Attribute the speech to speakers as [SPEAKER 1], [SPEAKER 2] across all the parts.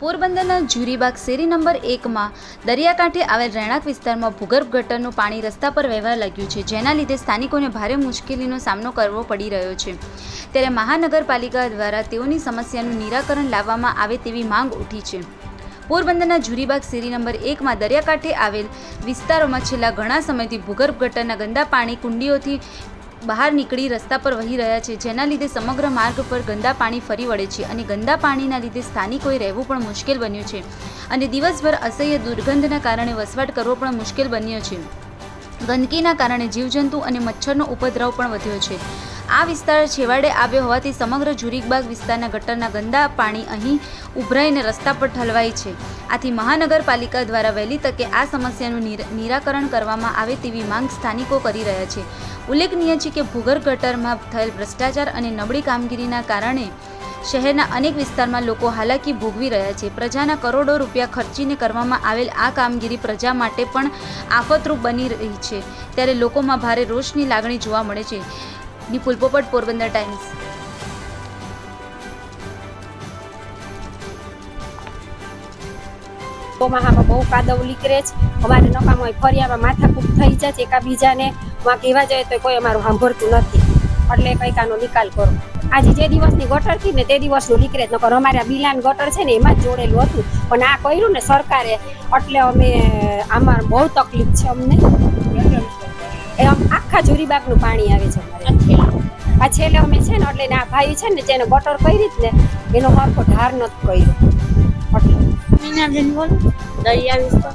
[SPEAKER 1] પોરબંદરના જુરીબાગ શેરી નંબર એકમાં દરિયાકાંઠે આવેલ રહેણાંક વિસ્તારમાં ભૂગર્ભ ગટરનું પાણી રસ્તા પર વહેવા લાગ્યું છે, જેના લીધે સ્થાનિકોને ભારે મુશ્કેલીનો સામનો કરવો પડી રહ્યો છે. ત્યારે મહાનગરપાલિકા દ્વારા તેઓની સમસ્યાનું નિરાકરણ લાવવામાં આવે તેવી માંગ ઉઠી છે. પોરબંદરના જુરીબાગ શેરી નંબર એકમાં દરિયાકાંઠે આવેલ વિસ્તારોમાં છેલ્લા ઘણા સમયથી ભૂગર્ભ ગટરના ગંદા પાણી કુંડીઓથી બહાર નીકળી રસ્તા પર વહી રહ્યા છે, જેના લીધે સમગ્ર માર્ગ પર ગંદા પાણી ફરી વળે છે અને ગંદા પાણીના લીધે સ્થાનિકોએ રહેવું પણ મુશ્કેલ બન્યું છે અને દિવસભર અસહ્ય દુર્ગંધના કારણે વસવાટ કરવો પણ મુશ્કેલ બન્યો છે. ગંદકીના કારણે જીવજંતુ અને મચ્છરનો ઉપદ્રવ પણ વધ્યો છે. આ વિસ્તાર છેવાડે આવ્યો હોવાથી સમગ્ર જુરીકબાગ વિસ્તારના ગટરના ગંદા પાણી અહીં ઉભરાઈને રસ્તા પર ઠલવાય છે. આથી મહાનગરપાલિકા દ્વારા વહેલી તકે આ સમસ્યાનું નિર- નિરાકરણ કરવામાં આવે તેવી માંગ સ્થાનિકો કરી રહ્યા છે. ઉલ્લેખનીય છે કે ભૂગર્ભ ગટરમાં થયેલ ભ્રષ્ટાચાર અને નબળી કામગીરીના કારણે શહેરના અનેક વિસ્તારમાં લોકો હાલાકી ભોગવી રહ્યા છે. પ્રજાના કરોડો રૂપિયા ખર્ચીને કરવામાં આવેલ આ કામગીરી પ્રજા માટે પણ આફતરૂપ બની રહી છે. ત્યારે લોકોમાં ભારે રોષની લાગણી જોવા મળે છે. નિપુલ પોપટ, પોરબંદર ટાઈમ્સ.
[SPEAKER 2] ચોમાહામાં બહુ કાદવ નીકળે છે. અમારે હોય ફરિયામાં માથાકૂટ થઈ જાય છે એકાબીજાને માં કહેવા જાય તો કોઈ અમારું સાંભળતું નથી. એટલે કંઈક આનો નિકાલ કરો. આજે જે દિવસની ગટર હતી ને તે દિવસનું નીકળે જ નકર અમારે બિલાન ગટર છે ને એમાં જ જોડેલું હતું. પણ આ કર્યું ને સરકારે, એટલે અમે, આમાં બહુ તકલીફ છે અમને. એ આખા જુરીબાગનું પાણી આવે છે આ છેલ્લે અમે છે ને, એટલે આ ભાઈ છે ને જેને ગટર કરી જ ને, એનો હરખો ઢાર નથી કર્યો. એટલે.
[SPEAKER 3] બોલું. દરિયા વિસ્તાર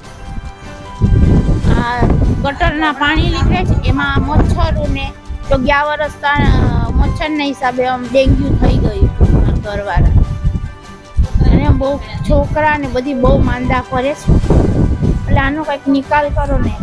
[SPEAKER 3] ગટરના પાણી નીકળે છે. એમાં મચ્છરોને તો ગયા વર્ષ મચ્છરના હિસાબે આમ ડેન્ગ્યુ થઈ ગયું ઘરવાળા. અને બહુ છોકરા ને બધી બહુ માંદા કરે છે. એટલે આનો કંઈક નિકાલ કરો ને.